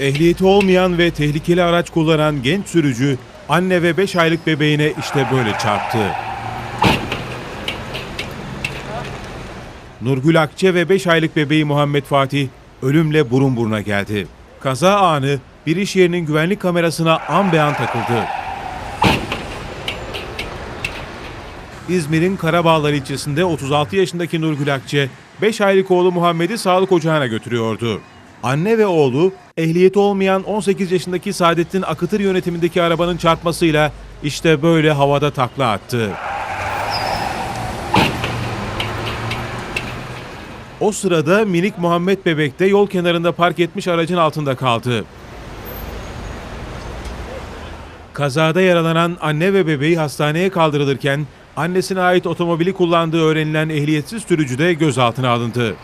Ehliyeti olmayan ve tehlikeli araç kullanan genç sürücü anne ve 5 aylık bebeğine işte böyle çarptı. Nurgül Akçe ve 5 aylık bebeği Muhammed Fatih ölümle burun buruna geldi. Kaza anı bir iş yerinin güvenlik kamerasına an be an takıldı. İzmir'in Karabağlar ilçesinde 36 yaşındaki Nurgül Akçe, 5 aylık oğlu Muhammed'i sağlık ocağına götürüyordu. Anne ve oğlu, ehliyeti olmayan 18 yaşındaki Saadettin Akıtır yönetimindeki arabanın çarpmasıyla işte böyle havada takla attı. O sırada minik Muhammed Bebek de yol kenarında park etmiş aracın altında kaldı. Kazada yaralanan anne ve bebeği hastaneye kaldırılırken annesine ait otomobili kullandığı öğrenilen ehliyetsiz sürücü de gözaltına alındı.